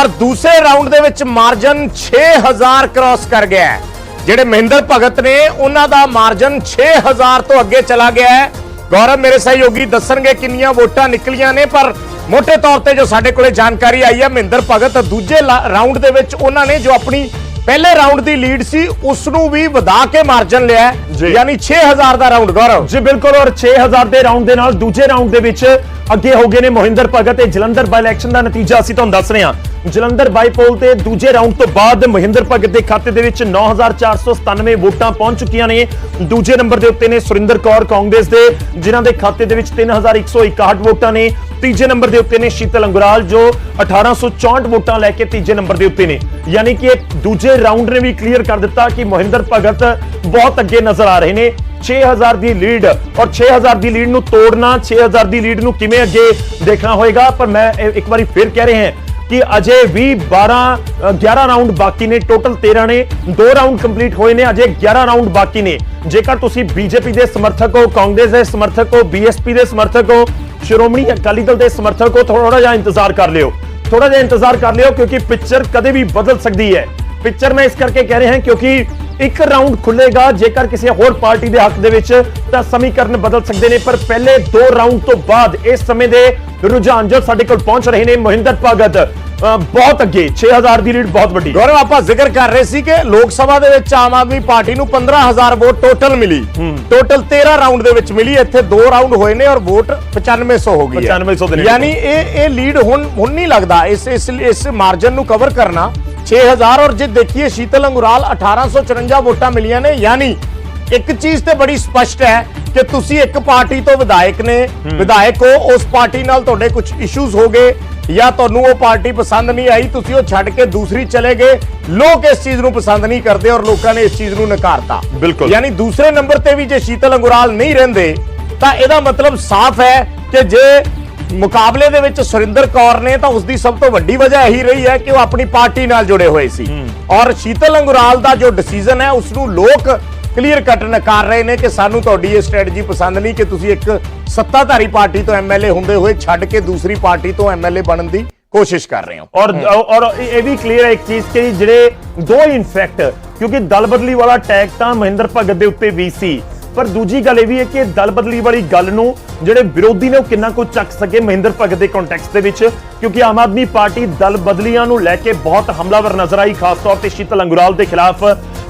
ਔਰ ਦੂਸਰੇ ਰਾਉਂਡ ਦੇ ਵਿੱਚ ਮਾਰਜਨ 6000 ਕ੍ਰਾਸ ਕਰ ਗਿਆ ਹੈ। ਜਿਹੜੇ ਮਹਿੰਦਰ ਭਗਤ ਨੇ ਉਹਨਾਂ ਦਾ ਮਾਰਜਨ 6000 ਤੋਂ ਅੱਗੇ ਚਲਾ ਗਿਆ ਹੈ। ਗੌਰਵ ਮੇਰੇ ਸਹਿਯੋਗੀ ਦੱਸਣਗੇ ਕਿੰਨੀਆਂ ਵੋਟਾਂ ਨਿਕਲੀਆਂ ਨੇ ਪਰ ਮੋٹے ਤੌਰ ਤੇ ਜੋ ਸਾਡੇ ਕੋਲੇ ਜਾਣਕਾਰੀ ਆਈ ਹੈ ਮਹਿੰਦਰ ਭਗਤ ਦੂਜੇ ਰਾਉਂਡ ਦੇ ਵਿੱਚ ਉਹਨਾਂ ਨੇ ਜੋ ਆਪਣੀ ਪਹਿਲੇ ਰਾਉਂਡ ਦੀ ਲੀਡ ਸੀ ਉਸ ਨੂੰ ਵੀ ਵਧਾ ਕੇ ਮਾਰਜਨ ਲਿਆ। ਯਾਨੀ 6000 ਦਾ ਰਾਉਂਡ ਗੌਰਵ। ਜੀ ਬਿਲਕੁਲ ਔਰ 6000 ਦੇ ਰਾਉਂਡ ਦੇ ਨਾਲ ਦੂਜੇ ਰਾਉਂਡ ਦੇ ਵਿੱਚ ਅੱਗੇ ਹੋ ਗਏ ਨੇ ਮੋਹਿੰਦਰ ਭਗਤ ਤੇ ਜਲੰਧਰ ਬਾਈ ਇਲੈਕਸ਼ਨ ਦਾ ਨਤੀਜਾ ਅਸੀਂ ਤੁਹਾਨੂੰ ਦੱਸ ਰਹੇ ਹਾਂ। ਜਲੰਧਰ ਬਾਈ ਪੋਲ ਤੇ ਦੂਜੇ ਰਾਉਂਡ ਤੋਂ ਬਾਅਦ ਮੋਹਿੰਦਰ ਭਗਤ ਦੇ ਖਾਤੇ ਦੇ ਵਿੱਚ 9497 ਵੋਟਾਂ ਪਹੁੰਚ ਚੁੱਕੀਆਂ ਨੇ। ਦੂਜੇ ਨੰਬਰ ਦੇ ਉੱਤੇ ਨੇ ਸੁਰਿੰਦਰ ਕੌਰ ਕਾਂਗਰਸ ਦੇ, ਜਿਨ੍ਹਾਂ ਦੇ ਖਾਤੇ ਦੇ ਵਿੱਚ 3161 ਵੋਟਾਂ ਨੇ। ਤੀਜੇ ਨੰਬਰ ਦੇ ਉੱਤੇ ਨੇ ਸ਼ੀਤਲ ਅੰਗੁਰਾਲ, ਜੋ 1864 ਵੋਟਾਂ ਲੈ ਕੇ ਤੀਜੇ ਨੰਬਰ ਦੇ ਉੱਤੇ ਨੇ। ਯਾਨੀ ਕਿ ਦੂਜੇ ਰਾਉਂਡ ਨੇ ਵੀ ਕਲੀਅਰ ਕਰ ਦਿੱਤਾ ਕਿ ਮੋਹਿੰਦਰ ਭਗਤ ਬਹੁਤ ਅੱਗੇ ਨਜ਼ਰ ਆ ਰਹੇ ਨੇ। 6000 ਦੀ ਲੀਡ ਔਰ 6000 ਦੀ ਲੀਡ ਨੂੰ ਤੋੜਨਾ 6000 ਦੀ ਲੀਡ ਨੂੰ ਕਿਵੇਂ ਅੱਗੇ ਦੇਖਣਾ ਹੋਏਗਾ? ਪਰ ਮੈਂ ਇੱਕ ਵਾਰੀ ਫਿਰ ਕਹਿ ਰਹੇ ਹਾਂ ਕਿ ਅਜੇ ਵੀ 12 11 ਰਾਉਂਡ ਬਾਕੀ ਨੇ, ਟੋਟਲ 13 ਨੇ, ਦੋ ਰਾਉਂਡ ਕੰਪਲੀਟ ਹੋਏ ਨੇ, ਅਜੇ 11 ਰਾਉਂਡ ਬਾਕੀ ਨੇ। ਜੇਕਰ ਤੁਸੀਂ ਬੀਜੇਪੀ ਦੇ ਸਮਰਥਕ ਹੋ, ਕਾਂਗਰਸ ਦੇ ਸਮਰਥਕ ਹੋ ਬੀਐਸਪੀ ਦੇ ਸਮਰਥਕ ਹੋ, ਸ਼੍ਰੋਮਣੀ ਅਕਾਲੀ ਦਲ ਦੇ ਸਮਰਥਕ ਹੋ ਥੋੜਾ ਜਿਹਾ ਇੰਤਜ਼ਾਰ ਕਰ ਲਿਓ। ਥੋੜਾ ਜਿਹਾ ਇੰਤਜ਼ਾਰ ਕਰ ਲਿਓ ਕਿਉਂਕਿ ਪਿਕਚਰ ਕਦੇ ਵੀ ਬਦਲ ਸਕਦੀ ਹੈ। ਪਿਕਚਰ ਮੈਂ ਇਸ ਕਰਕੇ ਕਹਿ ਰਿਹਾ ਹਾਂ ਕਿਉਂਕਿ ਇੱਕ ਰਾਉਂਡ ਖੁੱਲੇਗਾ। ਜੇਕਰ ਕਿਸੇ ਹੋਰ ਪਾਰਟੀ ਦੇ ਹੱਕ ਦੇ ਵਿੱਚ ਤਾਂ ਸਮੀਕਰਨ ਬਦਲ ਸਕਦੇ ਨੇ ਪਰ ਪਹਿਲੇ ਦੋ ਰਾਉਂਡ ਤੋਂ ਬਾਅਦ ਇਸ ਸਮੇਂ ਦੇ ਰੁਝਾਨ ਜੋ ਸਾਡੇ ਕੋਲ ਪਹੁੰਚ ਰਹੇ ਨੇ ਮਹਿੰਦਰ ਭਗਤ ਬਹੁਤ ਅੱਗੇ 6000 ਦੀ ਲੀਡ ਬਹੁਤ ਵੱਡੀ। ਗੌਰਵ ਆਪਾਂ ਜ਼ਿਕਰ ਕਰ ਰਹੇ ਸੀ ਕਿ ਲੋਕ ਸਭਾ ਦੇ ਵਿੱਚ ਆਮ ਆਦਮੀ ਪਾਰਟੀ ਨੂੰ 15000 ਵੋਟ ਟੋਟਲ ਮਿਲੀ। ਟੋਟਲ 13 ਰਾਉਂਡ ਦੇ ਵਿੱਚ ਮਿਲੀ ਇੱਥੇ ਦੋ ਰਾਉਂਡ ਹੋਏ ਨੇ ਔਰ ਵੋਟ 9500 ਹੋ ਗਈ ਹੈ। 9500 ਦੇ ਯਾਨੀ ਇਹ ਇਹ ਲੀਡ ਹੁਣ ਹੁਣ ਨਹੀਂ ਲੱਗਦਾ। ਇਸ ਇਸ ਇਸ ਮਾਰਜਨ ਨੂੰ ਕਵਰ ਕਰਨਾ। 6000 ਔਰ ਜੇ ਦੇਖੀਏ ਸ਼ੀਤਲ ਅੰਗੁਰਾਲ 1854 ਵੋਟਾਂ ਮਿਲੀਆਂ ਨੇ। ਯਾਨੀ ਇੱਕ ਚੀਜ਼ ਤੇ ਬੜੀ ਸਪਸ਼ਟ ਹੈ ਕਿ ਤੁਸੀਂ ਇੱਕ ਪਾਰਟੀ ਤੋਂ ਵਿਧਾਇਕ ਨੇ। ਵਿਧਾਇਕ ਹੋ ਉਸ ਪਾਰਟੀ ਨਾਲ ਤੁਹਾਡੇ ਕੁਝ ਇਸ਼ੂਜ਼ ਹੋ ਗਏ ਜਾਂ ਤੁਹਾਨੂੰ ਉਹ ਪਾਰਟੀ ਪਸੰਦ ਨਹੀਂ ਆਈ ਤੁਸੀਂ ਉਹ ਛੱਡ ਕੇ ਦੂਸਰੀ ਚਲੇ ਗਏ। ਲੋਕ ਇਸ ਚੀਜ਼ ਨੂੰ ਪਸੰਦ ਨਹੀਂ ਕਰਦੇ ਔਰ ਲੋਕਾਂ ਨੇ ਇਸ ਚੀਜ਼ ਨੂੰ ਨਕਾਰਤਾ। ਬਿਲਕੁਲ। ਯਾਨੀ ਦੂਸਰੇ ਨੰਬਰ ਤੇ ਵੀ ਜੇ ਸ਼ੀਤਲ ਅੰਗੁਰਾਲ ਨਹੀਂ ਰਹਿੰਦੇ ਤਾਂ ਇਹਦਾ ਮਤਲਬ ਸਾਫ਼ ਹੈ ਕਿ ਜੇ ਮੁਕਾਬਲੇ ਦੇ ਵਿੱਚ ਸੁਰਿੰਦਰ ਕੌਰ ਨੇ ਤਾਂ ਉਸ ਦੀ ਸਭ ਤੋਂ ਵੱਡੀ ਵਜ੍ਹਾ ਇਹੀ ਰਹੀ ਹੈ ਕਿ ਉਹ ਆਪਣੀ ਪਾਰਟੀ ਨਾਲ ਜੁੜੇ ਹੋਏ ਸੀ। ਔਰ ਸ਼ੀਤਲ ਅੰਗੁਰਾਲ ਦਾ ਜੋ ਡਿਸੀਜਨ ਹੈ ਉਸ ਨੂੰ ਲੋਕ ਕਲੀਅਰ ਕੱਟ ਨਕਾਰ ਰਹੇ ਨੇ ਕਿ ਸਾਨੂੰ ਤੁਹਾਡੀ ਇਹ ਸਟ੍ਰੈਟਜੀ ਪਸੰਦ ਨਹੀਂ ਕਿ ਤੁਸੀਂ ਇੱਕ ਸੱਤਾਧਾਰੀ ਪਾਰਟੀ ਤੋਂ ਐਮਐਲਏ ਹੁੰਦੇ ਹੋਏ ਛੱਡ ਕੇ ਦੂਸਰੀ ਪਾਰਟੀ ਤੋਂ ਐਮਐਲਏ ਬਣਨ ਦੀ ਕੋਸ਼ਿਸ਼ ਕਰ ਰਹੇ ਹੋ। ਔਰ ਔਰ ਇਹ ਇਹ ਵੀ ਕਲੀਅਰ ਹੈ ਇੱਕ ਚੀਜ਼ ਕਿ ਜਿਹੜੇ ਦੋ ਇਨਫੈਕਟ ਕਿਉਂਕਿ ਦਲ ਬਦਲੀ ਵਾਲਾ ਟੈਗ ਤਾਂ ਮਹਿੰਦਰ ਭਗਤ ਦੇ ਉੱਤੇ ਵੀ ਸੀ। ਪਰ ਦੂਜੀ ਗੱਲ ਇਹ ਵੀ ਹੈ ਕਿ ਦਲ ਬਦਲੀ ਵਾਲੀ ਗੱਲ ਨੂੰ ਜਿਹੜੇ ਵਿਰੋਧੀ ਨੇ ਉਹ ਕਿੰਨਾ ਕੁ ਚੱਕ ਸਕੇ ਮਹਿੰਦਰ ਭਗਤ ਦੇ ਕੰਟੈਕਸਟ ਦੇ ਵਿੱਚ, ਕਿਉਂਕਿ ਆਮ ਆਦਮੀ ਪਾਰਟੀ ਦਲ ਬਦਲੀਆਂ ਨੂੰ ਲੈ ਕੇ ਬਹੁਤ ਹਮਲਾਵਰ ਨਜ਼ਰ ਆਈ, ਖਾਸ ਤੌਰ ਤੇ ਸ਼ੀਤਲ ਅੰਗੁਰਾਲ ਦੇ ਖਿਲਾਫ।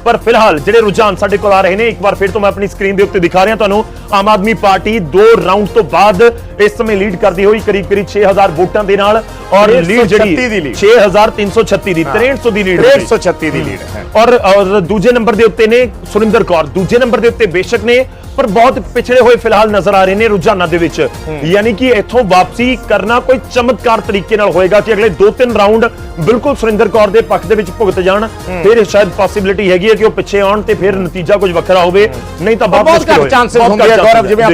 ਪਰ ਫਿਲਹਾਲ ਜਿਹੜੇ ਰੁਝਾਨ ਸਾਡੇ ਕੋਲ ਆ ਰਹੇ ਨੇ ਇੱਕ ਵਾਰ ਫਿਰ ਤੋਂ ਮੈਂ ਆਪਣੀ ਸਕਰੀਨ ਦੇ ਉੱਤੇ ਦਿਖਾ ਰਿਹਾ ਤੁਹਾਨੂੰ। ਆਮ ਆਦਮੀ ਪਾਰਟੀ ਦੋ ਰਾਉਂਡ ਤੋਂ ਬਾਅਦ ਇਸ ਸਮੇਂ ਲੀਡ ਕਰਦੀ ਹੋਈ ਕਰੀਬ ਕਰੀਬ 6000 ਵੋਟਾਂ ਦੇ ਨਾਲ ਔਰ ਲੀਡ ਜਿਹੜੀ 336 ਦੀ lead। 6336 ਦੀ 6300 ਦੀ ਲੀਡ 136 ਦੀ ਲੀਡ ਔਰ ਦੂਜੇ ਨੰਬਰ ਦੇ ਉੱਤੇ ਨੇ ਸੁਰਿੰਦਰ ਕੌਰ। ਦੂਜੇ ਨੰਬਰ ਦੇ ਉੱਤੇ ਬੇਸ਼ੱਕ ਨੇ ਪਰ ਬਹੁਤ ਪਿਛੜੇ ਹੋਏ ਫਿਲਹਾਲ ਨਜ਼ਰ ਆ ਰਹੇ ਨੇ ਰੁਝਾਨਾਂ ਦੇ ਵਿੱਚ। ਯਾਨੀ ਕਿ ਇੱਥੋਂ ਵਾਪਸੀ ਕਰਨਾ ਕੋਈ ਚਮਤਕਾਰ ਤਰੀਕੇ ਨਾਲ ਹੋਏਗਾ ਕਿ ਅਗਲੇ 2-3 ਰਾਉਂਡ ਬਿਲਕੁਲ ਸੁਰਿੰਦਰ ਕੌਰ ਦੇ ਪੱਖ ਦੇ ਵਿੱਚ ਭੁਗਤ ਜਾਣ। ਫਿਰ ਸ਼ਾਇਦ ਪੋਸਿਬਿਲਿਟੀ ਹੈਗੀ ਹੈ ਕਿ ਉਹ ਪਿੱਛੇ ਆਉਣ ਤੇ ਫਿਰ ਨਤੀਜਾ ਕੁਝ ਵੱਖਰਾ ਹੋਵੇ। ਨਹੀਂ ਤਾਂ ਬਹੁਤ ਘੱਟ। ਚਾਂਸਸ ਹੁੰਦੇ ਆ ਗੌਰਵ ਜਿਵੇਂ।